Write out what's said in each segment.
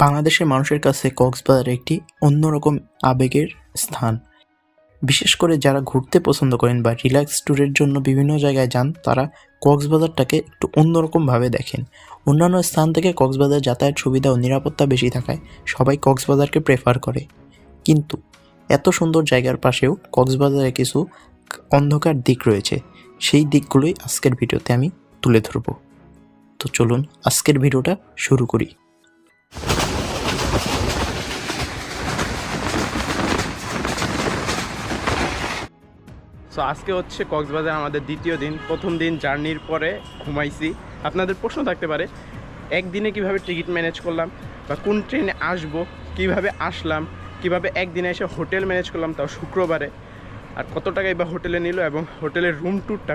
বাংলাদেশের মানুষের কাছে কক্সবাজার একটি অন্যরকম আবেগের স্থান। বিশেষ করে যারা ঘুরতে পছন্দ করেন বা রিল্যাক্স ট্যুরের জন্য বিভিন্ন জায়গায় যান, তারা কক্সবাজারটাকে একটু অন্যরকমভাবে দেখেন। অন্যান্য স্থান থেকে কক্সবাজার যাতায়াত সুবিধা ও নিরাপত্তা বেশি থাকায় সবাই কক্সবাজারকে প্রেফার করে। কিন্তু এত সুন্দর জায়গার পাশেও কক্সবাজারে কিছু অন্ধকার দিক রয়েছে। সেই দিকগুলোই আজকের ভিডিওতে আমি তুলে ধরব। তো চলুন আজকের ভিডিওটা শুরু করি। সো আজকে হচ্ছে কক্সবাজার আমাদের দ্বিতীয় দিন, প্রথম দিন জার্নির পরে ঘুমাইছি। আপনাদের প্রশ্ন থাকতে পারে, একদিনে কীভাবে টিকিট ম্যানেজ করলাম বা কোন ট্রেনে আসব, কীভাবে আসলাম, কীভাবে একদিনে এসে হোটেল ম্যানেজ করলাম তাও শুক্রবারে, আর কত টাকায় বা হোটেলে নিল এবং হোটেলের রুম ট্যুরটা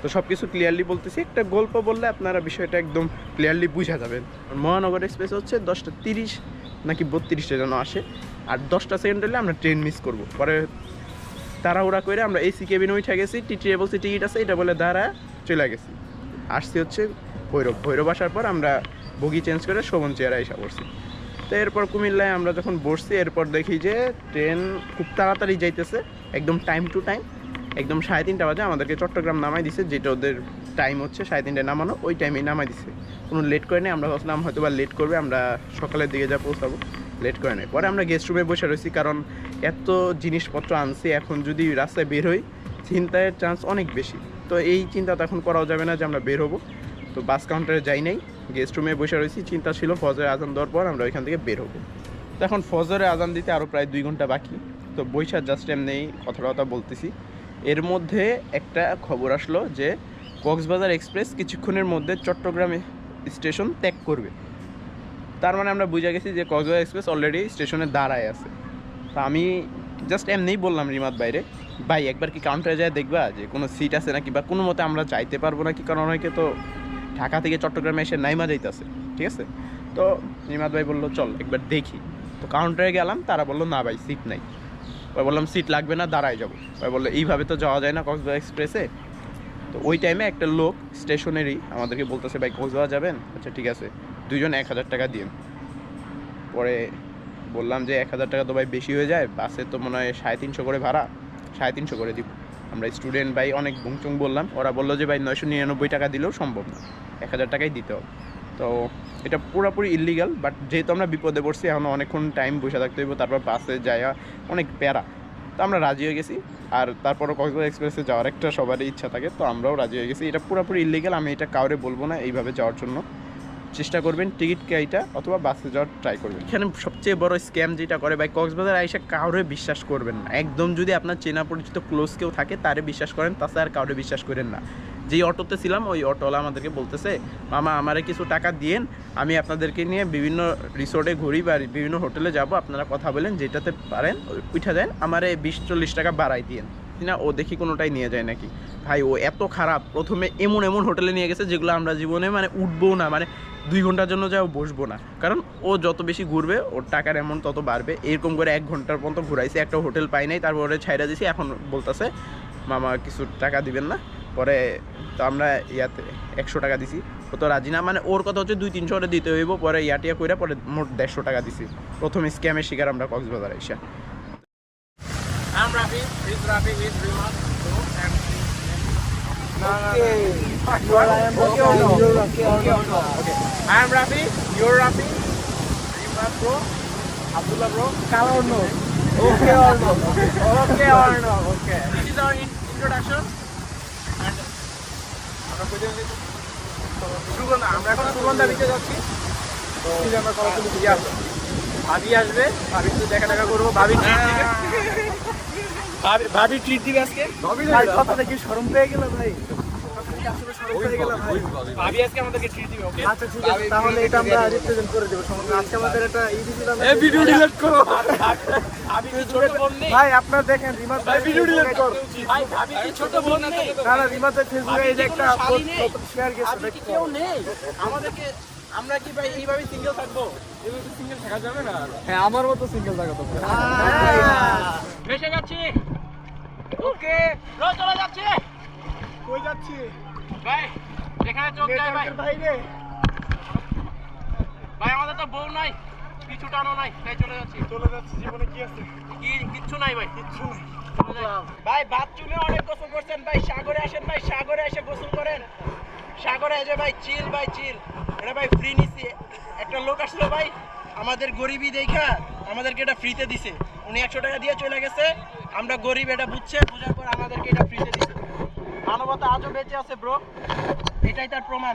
তো সব কিছু ক্লিয়ারলি বলতেছি। একটা গল্প বললে আপনারা বিষয়টা একদম ক্লিয়ারলি বুঝা যাবেন। মহানগর এক্সপ্রেস হচ্ছে দশটা তিরিশ নাকি বত্রিশটা যেন আসে, আর দশটা সেকেন্ড হলে আমরা ট্রেন মিস করব। পরে তাড়াহুড়া করে আমরা এসি কেবিনে উঠে গেছি টিটিএ বলছি টিকিট আছে, এটা বলে দাঁড়া, চলে গেছি। আসছি হচ্ছে ভৈরব ভৈরব আসার পর আমরা বগি চেঞ্জ করে শোভন চেয়ারে এসে পড়ছি। তো এরপর কুমিল্লায় আমরা যখন বসছি, এরপর দেখি যে ট্রেন খুব তাড়াতাড়ি যাইতেছে, একদম টাইম টু টাইম একদম সাড়ে তিনটা বাজে, আমাদেরকে চট্টগ্রাম নামাই দিছে, যেটা ওদের টাইম হচ্ছে সাড়ে তিনটায় নামানো, ওই টাইমেই নামাই দিছে। কোনো লেট করে নেই, আমরা ভাবছিলাম হয়তো বা লেট করবে, আমরা সকালের দিকে যা পৌঁছাবো। লেট করে নেয়। পরে আমরা গেস্ট রুমে বসে রয়েছি কারণ এত জিনিসপত্র আনছি, এখন যদি রাস্তায় বের হই চিন্তায়ের চান্স অনেক বেশি। তো এই চিন্তা তো এখন করাও যাবে না যে আমরা বের হব। তো বাস কাউন্টারে যাই নাই গেস্ট রুমে বসে রয়েছি। চিন্তা ছিল ফজরের আজান দেওয়ার পর আমরা ওইখান থেকে বের হব। তো এখন ফজরে আজান দিতে আরও প্রায় দুই ঘণ্টা বাকি। তো বৈশাখ জাস্ট এমনি কথা কথা বলতেছি। এর মধ্যে একটা খবর আসলো যে কক্সবাজার এক্সপ্রেস কিছুক্ষণের মধ্যে চট্টগ্রামে স্টেশন ত্যাগ করবে। তার মানে আমরা বুঝে গেছি যে কক্সবাজার এক্সপ্রেস অলরেডি স্টেশনে দাঁড়ায় আছে। তা আমি জাস্ট এমনিই বললাম রিমাত বাইরে ভাই, একবার কি কাউন্টারে যায় দেখবা যে কোনো সিট আছে নাকি বা কোনো মতে আমরা যাইতে পারব নাকি? কারণ অনেকে তো ঢাকা থেকে চট্টগ্রামে এসে নাইমা যাইতেছে, ঠিক আছে? তো রিমাত ভাই বলল, চল, একবার দেখি। তো কাউন্টারে গেলাম, তারা বলল, না ভাই সিট নাই। ওই বললাম সিট লাগবে না, দাঁড়ায় যাব। ওই বলল, এইভাবে তো যাওয়া যায় না কক্সবাজার এক্সপ্রেসে তো ওই টাইমে একটা লোক স্টেশনেরই আমাদেরকে বলতেছে, ভাই, কক্সবাজার যাবেন? আচ্ছা ঠিক আছে। দুজন এক হাজার টাকা দিন পরে বললাম যে এক হাজার টাকা তো ভাই বেশি হয়ে যায়, বাসে তো মনে হয় সাড়ে তিনশো করে ভাড়া, সাড়ে তিনশো করে দিব। আমরা স্টুডেন্ট ভাই অনেক বুংচুং বললাম, ওরা বলল যে ভাই নয়শো নিরানব্বই টাকা দিলেও সম্ভব না, এক হাজার টাকাই দিতে হবে। তো এটা পুরোপুরি ইলিগাল বাট যেহেতু আমরা বিপদে পড়ছি, এখন অনেকক্ষণ টাইম বসে থাকতে হইব, তারপর বাসে যাওয়া অনেক প্যারা। তো আমরা রাজি হয়ে গেছি, আর তারপরও কক্সবাজার এক্সপ্রেসে যাওয়ার একটা সবারই ইচ্ছা থাকে, তো আমরাও রাজি হয়ে গেছি। এটা পুরোপুরি ইলিগাল আমি এটা কাউরে বলব না এইভাবে যাওয়ার জন্য। চেষ্টা করবেন টিকিট কেইটা অথবা বাসে যাওয়ার ট্রাই করবেন। এখানে সবচেয়ে বড় স্ক্যাম যেটা করে ভাই, কক্সবাজার আইসা কাউরে বিশ্বাস করবেন না। একদম যদি আপনার চেনা পরিচিত ক্লোজ কেউ থাকে, তারে বিশ্বাস করেন, তাছাড়া আর কাউরে বিশ্বাস করেন না। যেই অটোতে ছিলাম, ওই অটোওয়ালা আমাদেরকে বলতেছে, মামা, আমারে কিছু টাকা দিয়েন, আমি আপনাদেরকে নিয়ে বিভিন্ন রিসোর্টে ঘুরি বা বিভিন্ন হোটেলে যাব, আপনারা কথা বলেন, যেটাতে পারেন, উঠে দেন, আমারে বিশ চল্লিশ টাকা বাড়াই দিয়েন। না ও দেখি কোনোটাই নিয়ে যায় নাকি? ভাই, ও এত খারাপ, প্রথমে এমন এমন হোটেলে নিয়ে গেছে, যেগুলো আমরা জীবনে মানে উঠবো না মানে দুই ঘণ্টার জন্য যাও বসবো না। কারণ ও যত বেশি ঘুরবে ওর টাকার অ্যামাউন্ট তত বাড়বে। এরকম করে এক ঘণ্টার পর্যন্ত ঘুরাইছে একটা হোটেল পাই নাই তারপরে ছাইরা দিছি এখন বলতেছে মামা কিছু টাকা দিবেন না। পরে তো আমরা ইয়াতে একশো টাকা দিছি। ও তো রাজি না মানে ওর কথা হচ্ছে দুই তিনশো করে দিতে হইব পরে ইয়াটিয়া কইরা পরে মোট দেড়শো টাকা দিছি। প্রথম স্ক্যামের শিকার আমরা কক্সবাজার আইসা। I'm Rafi, Rafi, no, no, no. You are okay or no? Okay or no? Okay. I'm Rafi, you're Rafi. Rima bro, Abdullah bro. Kala or no? Okay or no? Okay or no? Okay. This is our in- introduction. And আমরা কোথায় যাচ্ছি? সুগন্ধা আমরা এখন সুগন্ধা দিতে যাচ্ছি তো আমরা সরাসরি দিকে আসব ভাবি আসবে ভাবি একটু দেখা দেখা করব ভাবি। ভাবি- ভাবি ট্রিট দিবে আজকে ভাই কথা দেখি শরম পেয়ে গেল ভাই এইভাবে সিঙ্গেল সিঙ্গেল যাবে না আমার মতো সিঙ্গেল থাকা তো ভেসে যাচ্ছি ওকে চলে যাচ্ছে কই যাচ্ছি ভাই যেখানে চোখ যায় ভাই। ভাই আমাদের তো বউ নাই কিছু টানো নাই তাই চলে যাচ্ছি। চলে যাচ্ছে জীবনে কি আছে? কি কিচ্ছু নাই ভাই। কিচ্ছু নাই। ভাই বাদ অনেক গোসল করছেন ভাই সাগরে আসেন ভাই সাগরে এসে গোসল করেন। সাগরে এসে ভাই চিল ভাই চিল এটা ভাই ফ্রি নিছি। একটা লোক আসলো ভাই আমাদের গরিবই দেখা আমাদেরকে এটা ফ্রিতে দিছে। উনি একশো টাকা দিয়ে চলে গেছে আমরা গরিব এটা বুঝছে বুঝার পর আমাদেরকে এটা ফ্রিতে দিছে। মানবতা আজও বেঁচে আছে ব্রো এটাই তার প্রমাণ।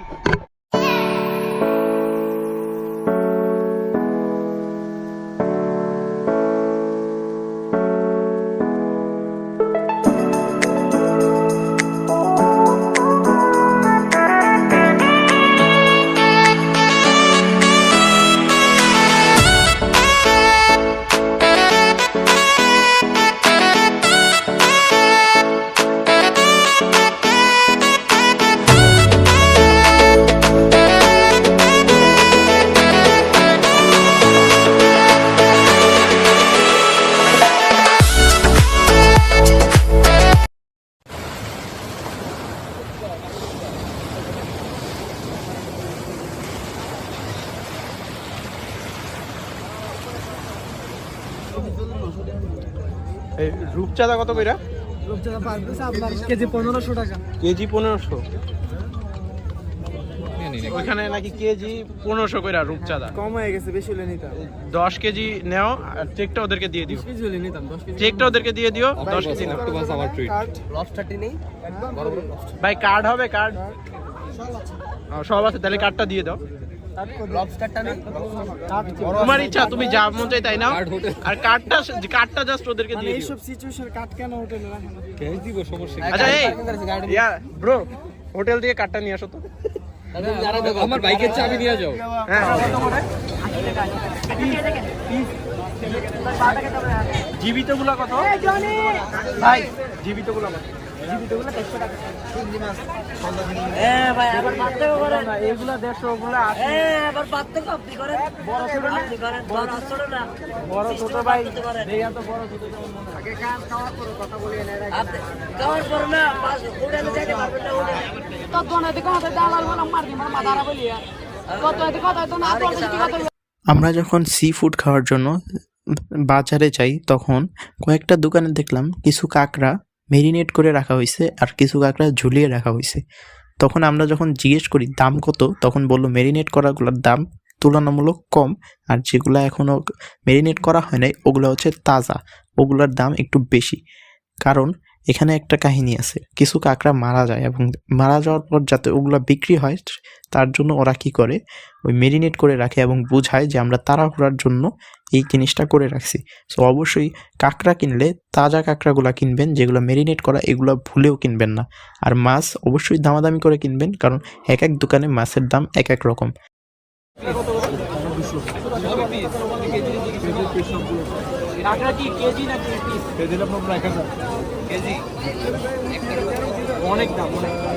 এই রূপচাঁদা কত কইরা? রূপচাঁদা পার পিস আপনার কেজি পনেরোশো টাকা। কেজি পনেরোশো? ওইখানে নাকি কেজি পনেরোশো কইরা রূপচাঁদা? কম হয়ে গেছে বেশি হলে নিতাম। দশ কেজি নেও আর চেকটা ওদেরকে দিয়ে দিও। কেজি হলে নিতাম দশ কেজি। চেকটা ওদেরকে দিয়ে দিও দশ কেজি নাও। কার্ড লবস্টারটি নেই একদম বড় বড় ভাই কার্ড হবে কার্ড সব আছে তাহলে কার্ডটা দিয়ে দাও। তোমার ইচ্ছা তুমি যা মন চাই তাই নাও আর কার্ডটা কার্ডটা জাস্ট ওদেরকে মানে দিয়ে এইসব সিচুয়েশন কার্ড কেন হোটেলে রাখেন আচ্ছা এই ইয়া ব্রো হোটেল থেকে কার্ডটা নিয়ে আসো তো আমার বাইকের চাবি নিয়ে যাও হ্যাঁ জীবিতগুলা কত ভাই জীবিতগুলা কত আমরা যখন সি ফুড খাওয়ার জন্য বাজারে যাই তখন কয়েকটা দোকানে দেখলাম কিছু কাঁকড়া মেরিনেট করে রাখা হয়েছে আর কিছু কাঁকড়া ঝুলিয়ে রাখা হয়েছে। তখন আমরা যখন জিজ্ঞেস করি, দাম কত? তখন বলল মেরিনেট করাগুলোর দাম তুলনামূলক কম আর যেগুলো এখনও মেরিনেট করা হয় নাই, ওগুলো হচ্ছে তাজা, ওগুলোর দাম একটু বেশি। কারণ এখানে একটা কাহিনী আছে। কিছু কাঁকড়া মারা যায় এবং মারা যাওয়ার পর যাতে ওগুলো বিক্রি হয় তার জন্য ওরা কি করে? ওই মেরিনেট করে রাখে এবং বোঝায় যে আমরা তাড়াহুড়ার জন্য এই জিনিসটা করে রাখছি। সো অবশ্যই কাঁকড়া কিনলে তাজা কাঁকড়াগুলো কিনবেন যেগুলো মেরিনেট করা এগুলো ভুলেও কিনবেন না। আর মাছ অবশ্যই দামাদামি করে কিনবেন কারণ এক এক দোকানে মাছের দাম এক এক রকম। কাঁকড়া কি কেজি কেজি অনেক দাম অনেক দাম।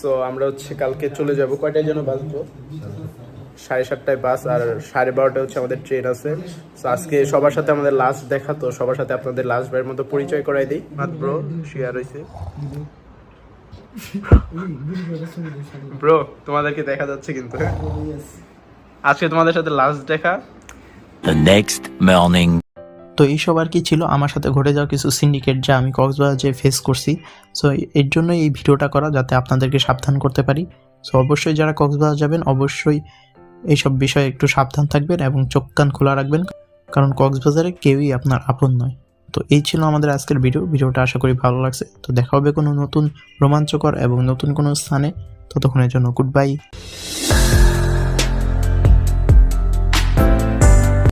সো আমরা হচ্ছে কালকে চলে যাব কয়টায় যেন বাস bro? সাড়ে সাতটায় বাস আর সাড়ে বারোটায় হচ্ছে আমাদের ট্রেন আছে তো আজকে সবার সাথে আমাদের লাস্ট দেখা তো সবার সাথে আপনাদের লাস্ট বারের মতো পরিচয় করাই দিই মাত ব্রো শেয়ার হয়েছে ব্রো তোমাদেরকে দেখা যাচ্ছে কিন্তু হ্যাঁ? আজকে তোমাদের সাথে লাস্ট দেখা The next morning. তো এইসব আর কি ছিল। আমার সাথে ঘটে যাওয়া কিছু সিন্ডিকেট যা আমি কক্সবাজারে ফেস করছি। সো এর জন্য এই ভিডিওটা করা যাতে আপনাদেরকে সাবধান করতে পারি। সো অবশ্যই যারা কক্সবাজার যাবেন, অবশ্যই এইসব বিষয়ে একটু সাবধান থাকবেন এবং চোখ কান খোলা রাখবেন। কারণ কক্সবাজারে কেউই আপনার আপন নয়। তো এই ছিল আমাদের আজকের ভিডিও ভিডিওটা আশা করি ভালো লাগছে। তো দেখা হবে কোনো নতুন রোমাঞ্চকর এবং নতুন কোনো স্থানে। ততক্ষণের জন্য গুড বাই